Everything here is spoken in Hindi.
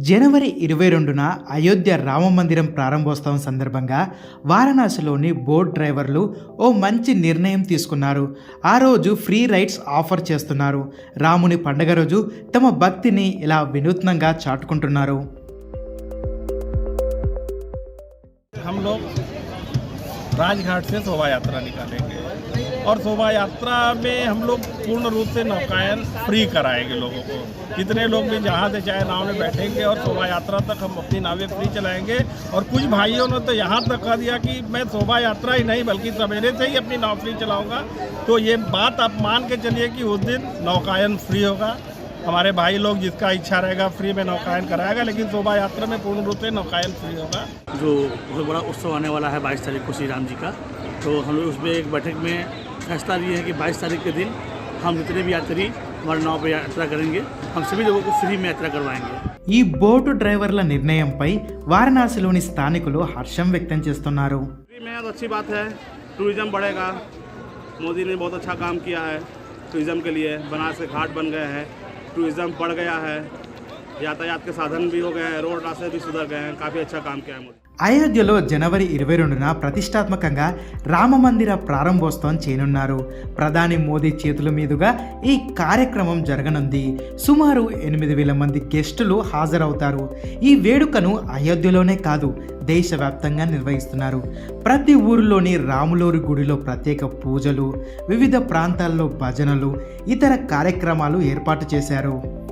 జనవరి ఇరవై రెండున అయోధ్య రామ మందిరం ప్రారంభోత్సవం సందర్భంగా వారణాసిలోని బోట్ డ్రైవర్లు ఓ మంచి నిర్ణయం తీసుకున్నారు. ఆ రోజు ఫ్రీ రైడ్స్ ఆఫర్ చేస్తున్నారు. రాముని పండగ రోజు తమ భక్తిని ఇలా వినూత్నంగా చాటుకుంటున్నారు. राजघाट से शोभा यात्रा निकालेंगे। और शोभा यात्रा में हम लोग पूर्ण रूप से नौकायन फ्री कराएँगे लोगों को। कितने लोग भी जहाँ से चाहे नाव में बैठेंगे और शोभा यात्रा तक हम अपनी नावें फ्री चलाएँगे। और कुछ भाइयों ने तो यहाँ तक कह दिया कि मैं शोभा यात्रा ही नहीं, बल्कि सवेरे से ही अपनी नाव फ्री चलाऊँगा। तो ये बात आप मान के चलिए कि उस दिन नौकायन फ्री होगा। हमारे भाई लोग जिसका इच्छा रहेगा फ्री में नौकायन कराएगा लेकिन शोभा यात्रा में पूर्ण रूप से नौकायन फ्री होगा जो बहुत बड़ा उत्सव आने वाला है बाईस तारीख को श्री राम जी का तो हम लोग उसमें एक बैठक में फैसला लिए है कि बाईस तारीख के दिन हम जितने भी यात्री हमारे नाव पर यात्रा करेंगे हम सभी लोगों को फ्री में यात्रा करवाएंगे ఈ బోటు డ్రైవర్ల నిర్ణయంపై వారణాసిలోని స్థానికులు హర్షం వ్యక్తం చేస్తున్నారు फ्री में है तो अच्छी बात है टूरिज़्म बढ़ेगा मोदी ने बहुत अच्छा काम किया है टूरिज़्म के लिए बनारस के घाट बन गए हैं टूरिज़्म बढ़ गया है, यातायात के साधन भी हो गए हैं, रोड रास्ते भी सुधर गए हैं, काफ़ी अच्छा काम किया है मोदी అయోధ్యలో జనవరి ఇరవై రెండున ప్రతిష్టాత్మకంగా రామ మందిర ప్రారంభోత్సవం చేయనున్నారు. ప్రధాని మోదీ చేతుల మీదుగా ఈ కార్యక్రమం జరగనుంది. సుమారు ఎనిమిది వేల మంది గెస్టులు హాజరవుతారు. ఈ వేడుకను అయోధ్యలోనే కాదు దేశవ్యాప్తంగా నిర్వహిస్తున్నారు. ప్రతి ఊరిలోని రాములోరి గుడిలో ప్రత్యేక పూజలు వివిధ ప్రాంతాల్లో భజనలు ఇతర కార్యక్రమాలు ఏర్పాటు చేశారు.